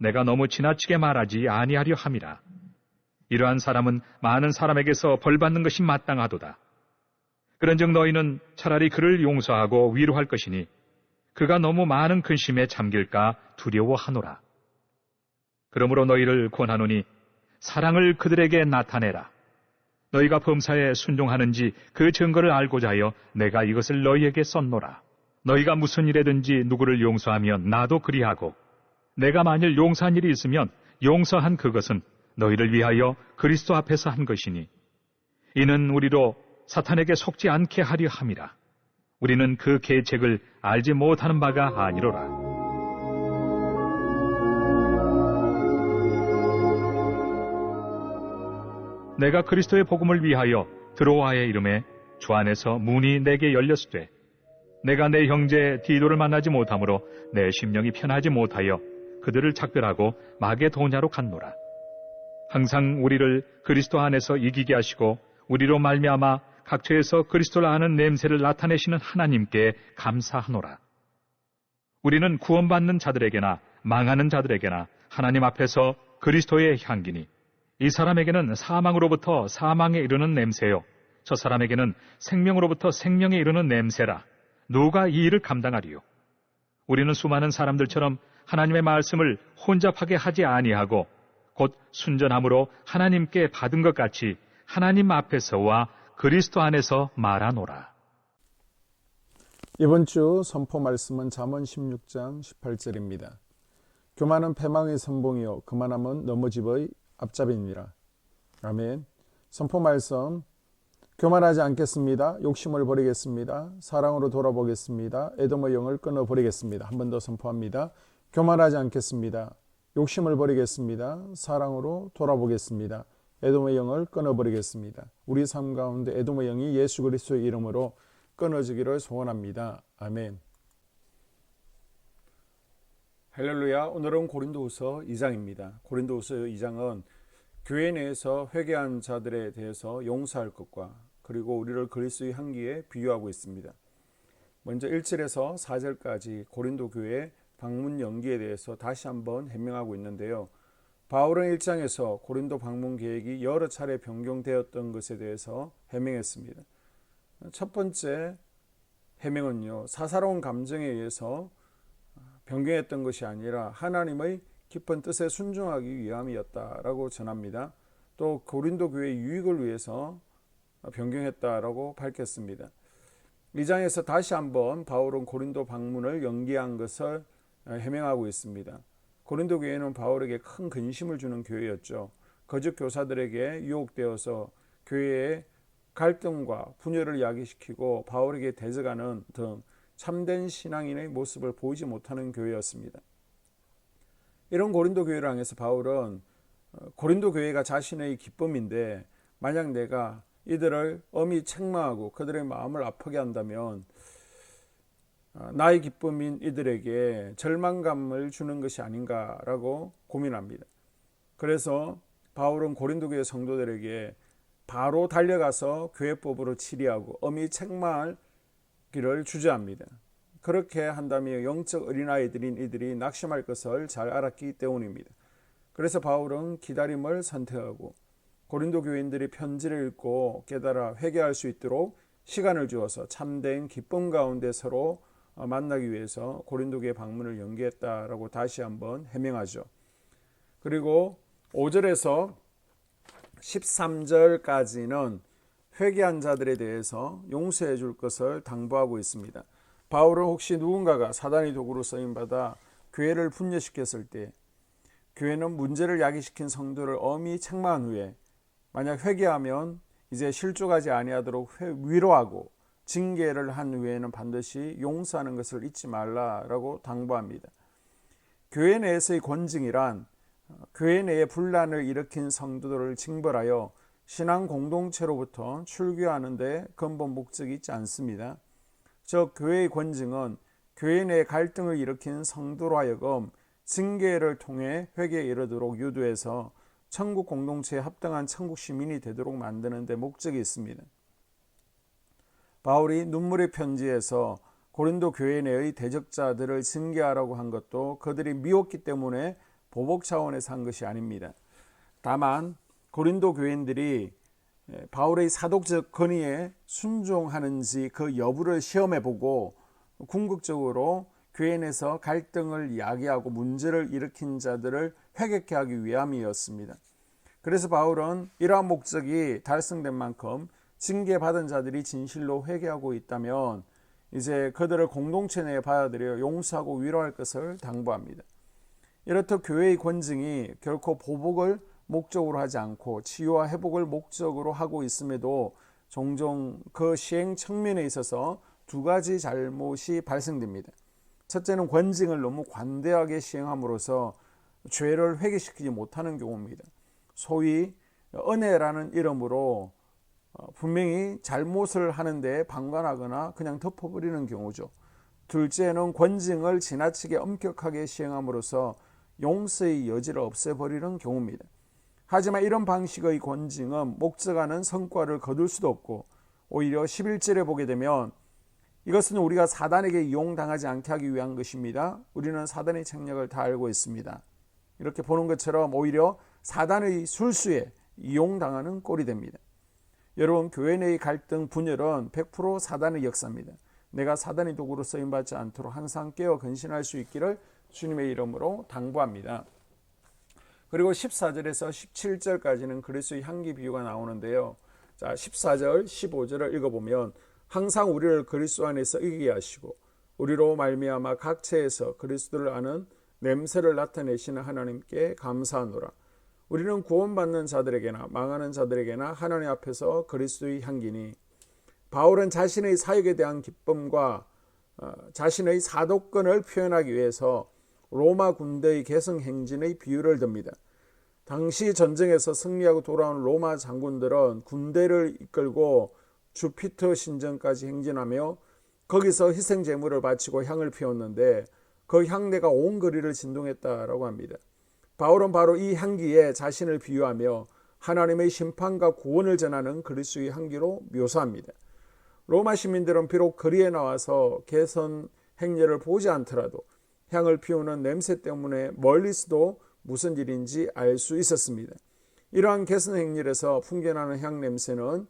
내가 너무 지나치게 말하지 아니하려 함이라. 이러한 사람은 많은 사람에게서 벌 받는 것이 마땅하도다. 그런즉 너희는 차라리 그를 용서하고 위로할 것이니 그가 너무 많은 근심에 잠길까 두려워하노라. 그러므로 너희를 권하노니 사랑을 그들에게 나타내라. 너희가 범사에 순종하는지 그 증거를 알고자 하여 내가 이것을 너희에게 썼노라. 너희가 무슨 일에든지 누구를 용서하면 나도 그리하고 내가 만일 용서한 일이 있으면 용서한 그것은 너희를 위하여 그리스도 앞에서 한 것이니 이는 우리로 사탄에게 속지 않게 하려 함이라. 우리는 그 계책을 알지 못하는 바가 아니로라. 내가 그리스도의 복음을 위하여 드로아의 이름에 주 안에서 문이 내게 열렸으되 내가 내 형제 디도를 만나지 못하므로 내 심령이 편하지 못하여 그들을 작별하고 마게도냐로 갔노라. 항상 우리를 그리스도 안에서 이기게 하시고 우리로 말미암아 각처에서 그리스도를 아는 냄새를 나타내시는 하나님께 감사하노라. 우리는 구원받는 자들에게나 망하는 자들에게나 하나님 앞에서 그리스도의 향기니 이 사람에게는 사망으로부터 사망에 이르는 냄새요. 저 사람에게는 생명으로부터 생명에 이르는 냄새라. 누가 이 일을 감당하리요? 우리는 수많은 사람들처럼 하나님의 말씀을 혼잡하게 하지 아니하고 곧 순전함으로 하나님께 받은 것 같이 하나님 앞에서와 그리스도 안에서 말하노라. 이번 주 선포 말씀은 잠언 16장 18절입니다. 교만은 패망의 선봉이요 그만함은 넘어집의 앞잡이니라. 아멘. 선포 말씀 교만하지 않겠습니다. 욕심을 버리겠습니다. 사랑으로 돌아보겠습니다. 에돔의 영을 끊어 버리겠습니다. 한 번 더 선포합니다. 교만하지 않겠습니다. 욕심을 버리겠습니다. 사랑으로 돌아보겠습니다. 에돔의 영을 끊어 버리겠습니다. 우리 삶 가운데 에돔의 영이 예수 그리스도의 이름으로 끊어지기를 소원합니다. 아멘. 할렐루야. 오늘은 고린도후서 2장입니다. 고린도후서 2장은 교회 내에서 회개한 자들에 대해서 용서할 것과 그리고 우리를 그리스도의 향기에 비유하고 있습니다. 먼저 1절에서 4절까지 고린도 교회 방문 연기에 대해서 다시 한번 해명하고 있는데요. 바울은 1장에서 고린도 방문 계획이 여러 차례 변경되었던 것에 대해서 해명했습니다. 첫 번째 해명은요, 사사로운 감정에 의해서 변경했던 것이 아니라 하나님의 깊은 뜻에 순종하기 위함이었다라고 전합니다. 또 고린도 교회의 유익을 위해서 변경했다라고 밝혔습니다. 이 장에서 다시 한번 바울은 고린도 방문을 연기한 것을 해명하고 있습니다. 고린도 교회는 바울에게 큰 근심을 주는 교회였죠. 거짓 교사들에게 유혹되어서 교회의 갈등과 분열을 야기시키고 바울에게 대적하는 등 참된 신앙인의 모습을 보이지 못하는 교회였습니다. 이런 고린도 교회를 향해서 바울은 고린도 교회가 자신의 기쁨인데 만약 내가 이들을 엄히 책망하고 그들의 마음을 아프게 한다면 나의 기쁨인 이들에게 절망감을 주는 것이 아닌가라고 고민합니다. 그래서 바울은 고린도 교회 성도들에게 바로 달려가서 교회법으로 치리하고 엄히 길을 주저합니다. 그렇게 한다면 영적 어린아이들인 이들이 낙심할 것을 잘 알았기 때문입니다. 그래서 바울은 기다림을 선택하고 고린도 교인들이 편지를 읽고 깨달아 회개할 수 있도록 시간을 주어서 참된 기쁨 가운데 서로 만나기 위해서 고린도 교회 방문을 연기했다라고 다시 한번 해명하죠. 그리고 5절에서 13절까지는 회개한 자들에 대해서 용서해 줄 것을 당부하고 있습니다. 바울은 혹시 누군가가 사단의 도구로 쓰임 받아 교회를 분열시켰을 때 교회는 문제를 야기시킨 성도를 엄히 책망한 후에 만약 회개하면 이제 실족하지 아니하도록 위로하고 징계를 한 후에는 반드시 용서하는 것을 잊지 말라라고 당부합니다. 교회 내에서의 권징이란 교회 내에 분란을 일으킨 성도들을 징벌하여 신앙 공동체로부터 출교하는 데 근본 목적이 있지 않습니다. 즉 교회의 권징은 교회 내 갈등을 일으킨 성도로 하여금 징계를 통해 회개에 이르도록 유도해서 천국 공동체에 합당한 천국 시민이 되도록 만드는 데 목적이 있습니다. 바울이 눈물의 편지에서 고린도 교회 내의 대적자들을 징계하라고 한 것도 그들이 미웠기 때문에 보복 차원에서 한 것이 아닙니다. 다만 고린도 교인들이 바울의 사독적 건의에 순종하는지 그 여부를 시험해 보고 궁극적으로 교회 내에서 갈등을 야기하고 문제를 일으킨 자들을 회개케 하기 위함이었습니다. 그래서 바울은 이러한 목적이 달성된 만큼 징계받은 자들이 진실로 회개하고 있다면 이제 그들을 공동체 내에 받아들여 용서하고 위로할 것을 당부합니다. 이렇듯 교회의 권징이 결코 보복을 목적으로 하지 않고 치유와 회복을 목적으로 하고 있음에도 종종 그 시행 측면에 있어서 두 가지 잘못이 발생됩니다. 첫째는 권징을 너무 관대하게 시행함으로써 죄를 회개시키지 못하는 경우입니다. 소위 은혜라는 이름으로 어, 분명히 잘못을 하는데 방관하거나 그냥 덮어버리는 경우죠. 둘째는 권징을 지나치게 엄격하게 시행함으로써 용서의 여지를 없애버리는 경우입니다. 하지만 이런 방식의 권징은 목적하는 성과를 거둘 수도 없고 오히려 11절에 보게 되면 이것은 우리가 사단에게 이용당하지 않게 하기 위한 것입니다. 우리는 사단의 책략을 다 알고 있습니다. 이렇게 보는 것처럼 오히려 사단의 술수에 이용당하는 꼴이 됩니다. 여러분 교회 내의 갈등 분열은 100% 사단의 역사입니다. 내가 사단의 도구로 쓰임 받지 않도록 항상 깨어 근신할 수 있기를 주님의 이름으로 당부합니다. 그리고 14절에서 17절까지는 그리스도의 향기 비유가 나오는데요. 자, 14절, 15절을 읽어보면 항상 우리를 그리스도 안에서 이기게 하시고 우리로 말미암아 각체에서 그리스도를 아는 냄새를 나타내시는 하나님께 감사하노라. 우리는 구원받는 자들에게나 망하는 자들에게나 하나님 앞에서 그리스도의 향기니 바울은 자신의 사역에 대한 기쁨과 어, 자신의 사도권을 표현하기 위해서 로마 군대의 개성 행진의 비유를 듭니다. 당시 전쟁에서 승리하고 돌아온 로마 장군들은 군대를 이끌고 주피터 신전까지 행진하며 거기서 희생 제물을 바치고 향을 피웠는데 그 향내가 온 거리를 진동했다라고 합니다. 바울은 바로 이 향기에 자신을 비유하며 하나님의 심판과 구원을 전하는 그리스도의 향기로 묘사합니다. 로마 시민들은 비록 거리에 나와서 개선 행렬을 보지 않더라도 향을 피우는 냄새 때문에 멀리서도 무슨 일인지 알 수 있었습니다. 이러한 개선 행렬에서 풍겨나는 향 냄새는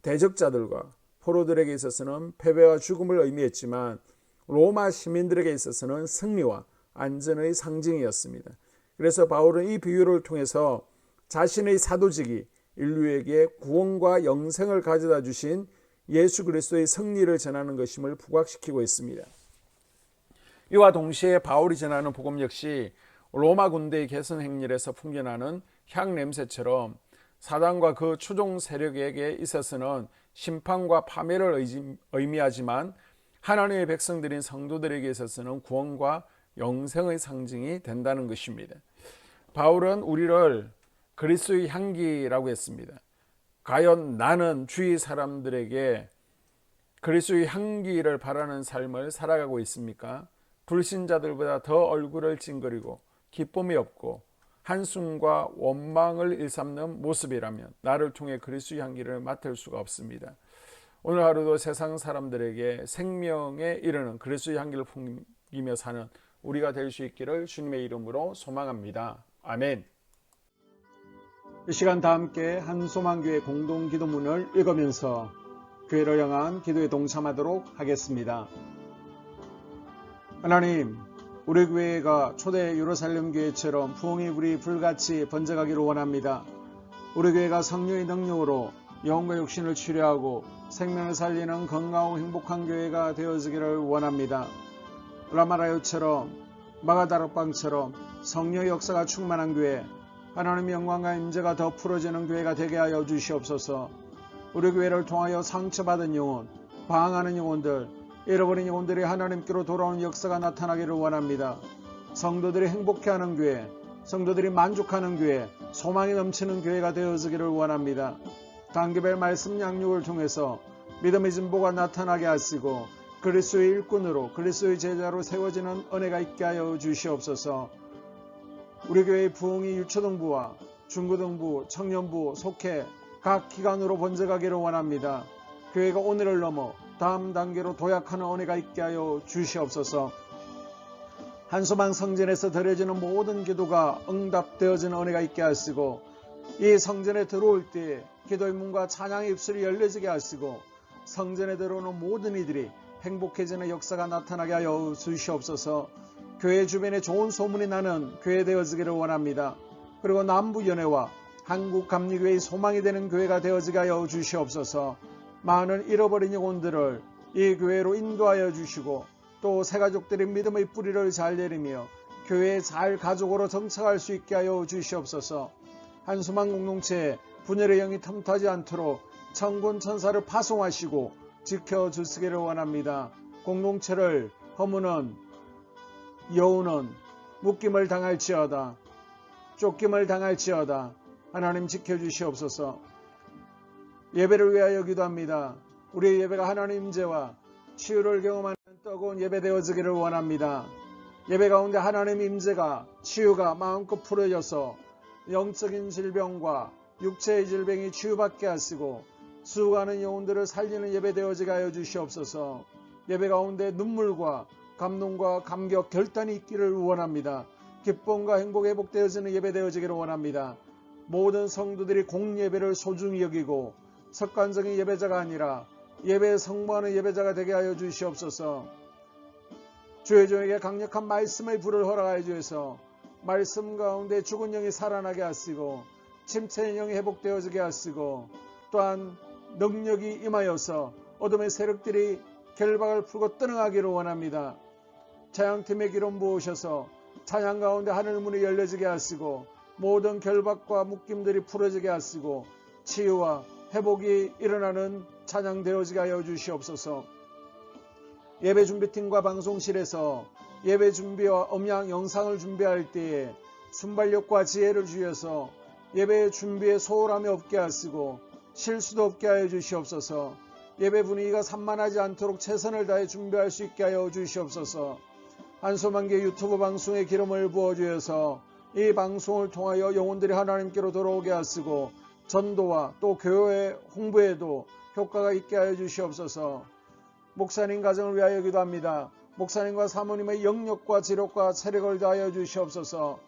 대적자들과 포로들에게 있어서는 패배와 죽음을 의미했지만 로마 시민들에게 있어서는 승리와 안전의 상징이었습니다. 그래서 바울은 이 비유를 통해서 자신의 사도직이 인류에게 구원과 영생을 가져다 주신 예수 그리스도의 승리를 전하는 것임을 부각시키고 있습니다. 이와 동시에 바울이 전하는 복음 역시 로마 군대의 개선 행렬에서 풍겨나는 향 냄새처럼 사단과 그 추종 세력에게 있어서는 심판과 파멸을 의미하지만 하나님의 백성들인 성도들에게 있어서는 구원과 영생의 상징이 된다는 것입니다. 바울은 우리를 그리스도의 향기라고 했습니다. 과연 나는 주위 사람들에게 그리스도의 향기를 바라는 삶을 살아가고 있습니까? 불신자들보다 더 얼굴을 찡그리고 기쁨이 없고 한숨과 원망을 일삼는 모습이라면 나를 통해 그리스도의 향기를 맡을 수가 없습니다. 오늘 하루도 세상 사람들에게 생명에 이르는 그리스도의 향기를 풍기며 사는 우리가 될 수 있기를 주님의 이름으로 소망합니다. 아멘. 이 시간 다 함께 한소망교회 공동 기도문을 읽으면서 교회를 향한 기도에 동참하도록 하겠습니다. 하나님, 우리 교회가 초대 예루살렘 교회처럼 부흥이 불이 불같이 번져가기를 원합니다. 우리 교회가 성령의 능력으로 영혼과 육신을 치료하고 생명을 살리는 건강하고 행복한 교회가 되어지기를 원합니다. 라마라요처럼 마가다락방처럼 성령의 역사가 충만한 교회, 하나님의 영광과 임재가 더 풀어지는 교회가 되게 하여 주시옵소서. 우리 교회를 통하여 상처받은 영혼, 방황하는 영혼들, 잃어버린 영혼들이 하나님께로 돌아오는 역사가 나타나기를 원합니다. 성도들이 행복해하는 교회, 성도들이 만족하는 교회, 소망이 넘치는 교회가 되어지기를 원합니다. 단계별 말씀 양육을 통해서 믿음의 진보가 나타나게 하시고 그리스도의 일꾼으로 그리스도의 제자로 세워지는 은혜가 있게 하여 주시옵소서. 우리 교회의 부흥이 유초등부와 중고등부, 청년부, 속해 각 기관으로 번져가기를 원합니다. 교회가 오늘을 넘어 다음 단계로 도약하는 은혜가 있게 하여 주시옵소서. 한소망 성전에서 드려지는 모든 기도가 응답되어지는 은혜가 있게 하시고 이 성전에 들어올 때 기도의 문과 찬양의 입술이 열려지게 하시고 성전에 들어오는 모든 이들이 행복해지는 역사가 나타나게 하여 주시옵소서. 교회 주변에 좋은 소문이 나는 교회 되어지기를 원합니다. 그리고 남부연회와 한국감리교회의 소망이 되는 교회가 되어지게 하여 주시옵소서. 많은 잃어버린 영혼들을 이 교회로 인도하여 주시고 또 새가족들의 믿음의 뿌리를 잘 내리며 교회에 잘 가족으로 정착할 수 있게 하여 주시옵소서. 한수만 공동체에 분열의 영이 틈타지 않도록 천군 천사를 파송하시고 지켜주시기를 원합니다. 공동체를 허무는 여우는 묶임을 당할지어다. 쫓김을 당할지어다. 하나님 지켜주시옵소서. 예배를 위하여 기도합니다. 우리의 예배가 하나님 임재와 치유를 경험하는 뜨거운 예배 되어지기를 원합니다. 예배 가운데 하나님 임재가 치유가 마음껏 풀어져서 영적인 질병과 육체의 질병이 치유받게 하시고 수고하는 영혼들을 살리는 예배 되어지게 하여 주시옵소서. 예배 가운데 눈물과 감동과 감격, 결단이 있기를 원합니다. 기쁨과 행복 회복되어지는 예배 되어지기를 원합니다. 모든 성도들이 공예배를 소중히 여기고 석관적인 예배자가 아니라 예배에 성모하는 예배자가 되게 하여 주시옵소서. 주의 종에게 강력한 말씀의 불을 허락하여 주셔서 말씀 가운데 죽은 영이 살아나게 하시고 침체의 영이 회복되어지게 하시고 또한 능력이 임하여서 어둠의 세력들이 결박을 풀고 떠나가기를 원합니다. 자양팀의 기름 부으셔서 찬양 가운데 하늘 문이 열려지게 하시고 모든 결박과 묶임들이 풀어지게 하시고 치유와 회복이 일어나는 찬양되어지게 하여 주시옵소서. 예배 준비팀과 방송실에서 예배 준비와 음향 영상을 준비할 때에 순발력과 지혜를 주셔서 예배 준비에 소홀함이 없게 하시고 실수도 없게 하여 주시옵소서. 예배 분위기가 산만하지 않도록 최선을 다해 준비할 수 있게 하여 주시옵소서. 한소만개 유튜브 방송에 기름을 부어 주셔서 이 방송을 통하여 영혼들이 하나님께로 돌아오게 하시고 전도와 또 교회 홍보에도 효과가 있게 하여 주시옵소서. 목사님 가정을 위하여 기도합니다. 목사님과 사모님의 영역과 지력과 체력을 다하여 주시옵소서.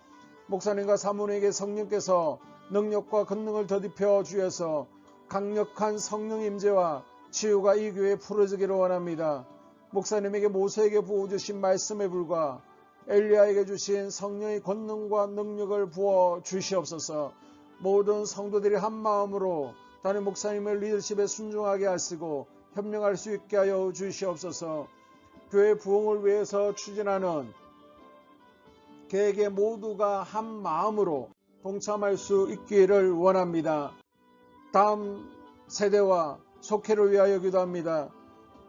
목사님과 사모님에게 성령께서 능력과 권능을 더딥혀 주셔서 강력한 성령 임재와 치유가 이 교회에 풀어지기를 원합니다. 목사님에게 모세에게 부어 주신 말씀에 불과 엘리야에게 주신 성령의 권능과 능력을 부어 주시옵소서. 모든 성도들이 한 마음으로 다른 목사님의 리더십에 순종하게 하시고 협력할 수 있게 하여 주시옵소서. 교회 부흥을 위해서 추진하는 계획에 모두가 한 마음으로 동참할 수 있기를 원합니다. 다음 세대와 속회를 위하여 기도합니다.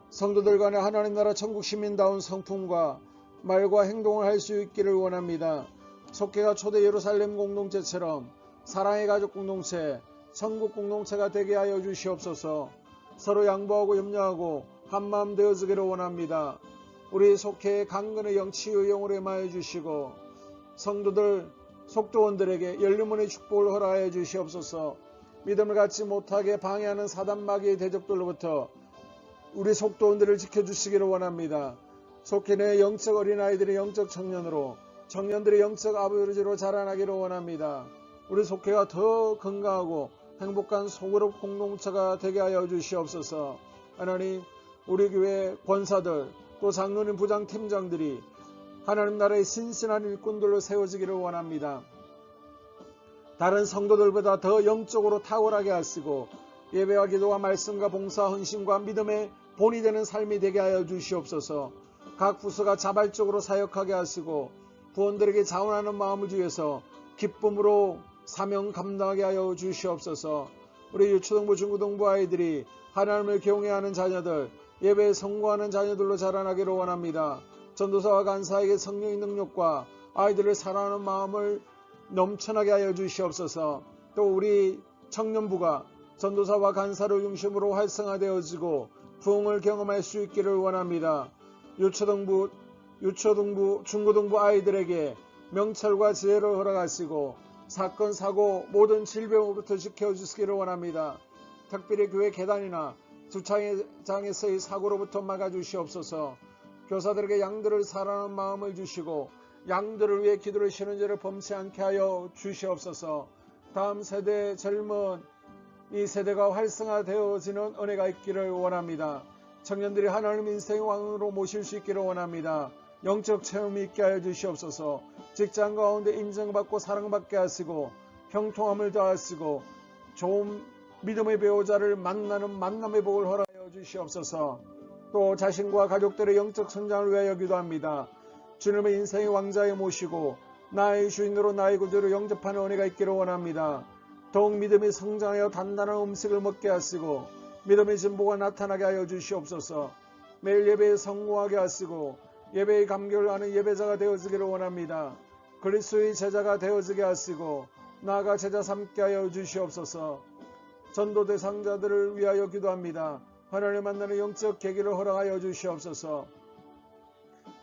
성도들 간에 하나님 나라 천국 시민다운 성품과 말과 행동을 할 수 있기를 원합니다. 속회가 초대 예루살렘 공동체처럼 사랑의 가족 공동체, 천국 공동체가 되게 하여 주시옵소서. 서로 양보하고 염려하고 한마음 되어지기를 원합니다. 우리 속회의 강건의 영치유 영으로 임하여 주시고 성도들 속도원들에게 열리문의 축복을 허락하여 주시옵소서. 믿음을 갖지 못하게 방해하는 사단 마귀의 대적들로부터 우리 속도원들을 지켜주시기를 원합니다. 속해 내 영적 어린아이들의 영적 청년으로 청년들의 영적 아버지로 자라나기를 원합니다. 우리 속회가 더 건강하고 행복한 소그룹 공동체가 되게 하여 주시옵소서. 하나님, 우리 교회 권사들 또 장로님 부장 팀장들이 하나님 나라의 신신한 일꾼들로 세워지기를 원합니다. 다른 성도들보다 더 영적으로 탁월하게 하시고 예배와 기도와 말씀과 봉사 헌신과 믿음의 본이 되는 삶이 되게 하여 주시옵소서. 각 부서가 자발적으로 사역하게 하시고 부원들에게 자원하는 마음을 주여서 기쁨으로 사명 감당하게 하여 주시옵소서. 우리 유초등부 중고등부 아이들이 하나님을 경외하는 자녀들 예배에 성공하는 자녀들로 자라나기를 원합니다. 전도사와 간사에게 성령의 능력과 아이들을 사랑하는 마음을 넘쳐나게 하여 주시옵소서. 또 우리 청년부가 전도사와 간사를 중심으로 활성화되어지고 부흥을 경험할 수 있기를 원합니다. 유초등부, 유초등부, 중고등부 아이들에게 명철과 지혜를 허락하시고 사건, 사고, 모든 질병으로부터 지켜주시기를 원합니다. 특별히 교회 계단이나 주차장에서의 사고로부터 막아주시옵소서. 교사들에게 양들을 사랑하는 마음을 주시고 양들을 위해 기도를 쉬는 죄를 범치 않게 하여 주시옵소서. 다음 세대 젊은 이 세대가 활성화되어지는 은혜가 있기를 원합니다. 청년들이 하나님 인생의 왕으로 모실 수 있기를 원합니다. 영적 체험이 있게 하여 주시옵소서. 직장 가운데 인정받고 사랑받게 하시고 형통함을 더하시고 좋은 믿음의 배우자를 만나는 만남의 복을 허락하여 주시옵소서. 또 자신과 가족들의 영적 성장을 위하여 기도합니다. 주님의 인생의 왕자에 모시고 나의 주인으로 나의 구주로 영접하는 은혜가 있기를 원합니다. 더욱 믿음이 성장하여 단단한 음식을 먹게 하시고 믿음의 진보가 나타나게 하여 주시옵소서. 매일 예배에 성공하게 하시고 예배의 감격을 아는 예배자가 되어지기를 원합니다. 그리스도의 제자가 되어지게 하시고 나아가 제자 삼게 하여 주시옵소서. 전도 대상자들을 위하여 기도합니다. 하나님 만나는 영적 계기를 허락하여 주시옵소서.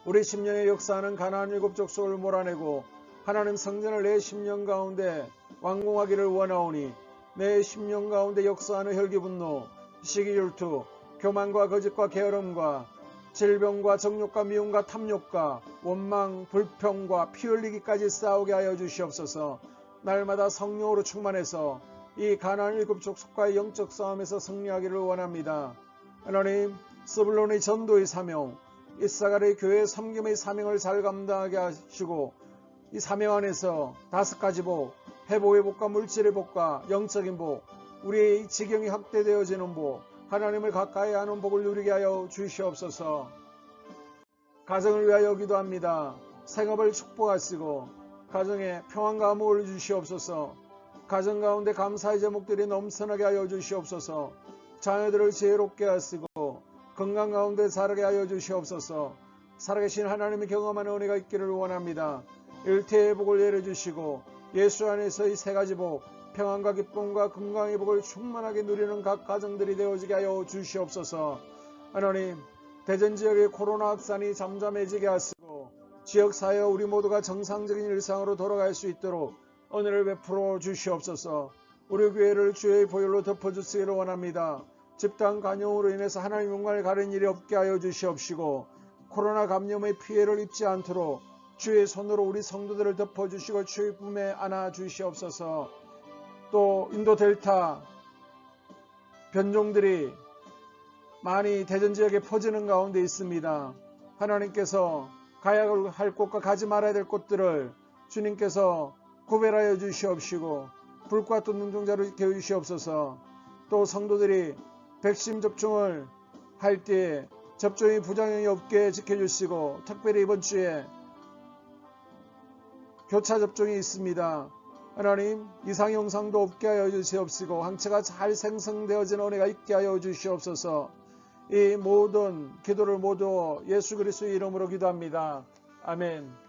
우리 심령의 역사하는 가나안 일곱 족속을 몰아내고 하나님 성전을 내 심령 가운데 완공하기를 원하오니 내 심령 가운데 역사하는 혈기분노, 시기 율투, 교만과 거짓과 게으름과 질병과 정욕과 미움과 탐욕과 원망, 불평과 피 흘리기까지 싸우게 하여 주시옵소서. 날마다 성령으로 충만해서 이 가나안 일곱 족속과의 영적 싸움에서 승리하기를 원합니다. 하나님, 스불론의 전도의 사명, 이사갈의 교회 섬김의 사명을 잘 감당하게 하시고 이 사명 안에서 다섯 가지 복, 회복의 복과 물질의 복과 영적인 복, 우리의 지경이 확대되어지는 복, 하나님을 가까이 하는 복을 누리게 하여 주시옵소서. 가정을 위하여 기도합니다. 생업을 축복하시고 가정에 평안과 암호를 주시옵소서. 가정 가운데 감사의 제목들이 넘쳐나게 하여 주시옵소서. 자녀들을 지혜롭게 하시고 건강 가운데 자라게 하여 주시옵소서. 살아계신 하나님의 경험하는 은혜가 있기를 원합니다. 일태의 복을 내려주시고 예수 안에서의 세 가지 복, 평안과 기쁨과 건강의 복을 충만하게 누리는 각 가정들이 되어지게 하여 주시옵소서. 하나님, 대전 지역의 코로나 확산이 잠잠해지게 하시고 지역 사회 우리 모두가 정상적인 일상으로 돌아갈 수 있도록 은혜를 베풀어 주시옵소서. 우리 교회를 주의 보혈로 덮어주시기를 원합니다. 집단 간염으로 인해서 하나님 영광을 가린 일이 없게 하여 주시옵시고 코로나 감염의 피해를 입지 않도록 주의 손으로 우리 성도들을 덮어주시고 주의 품에 안아 주시옵소서. 또 인도 델타 변종들이 많이 대전 지역에 퍼지는 가운데 있습니다. 하나님께서 가야 할 곳과 가지 말아야 될 곳들을 주님께서 구별하여 주시옵시고 불과 또 눈동자를 개주시옵소서. 또 성도들이 백신 접종을 할 때에 접종이 부작용이 없게 지켜주시고 특별히 이번 주에 교차 접종이 있습니다. 하나님 이상 영상도 없게 하여 주시옵시고 항체가 잘 생성되어진 은혜가 있게 하여 주시옵소서. 이 모든 기도를 모두 예수 그리스도의 이름으로 기도합니다. 아멘.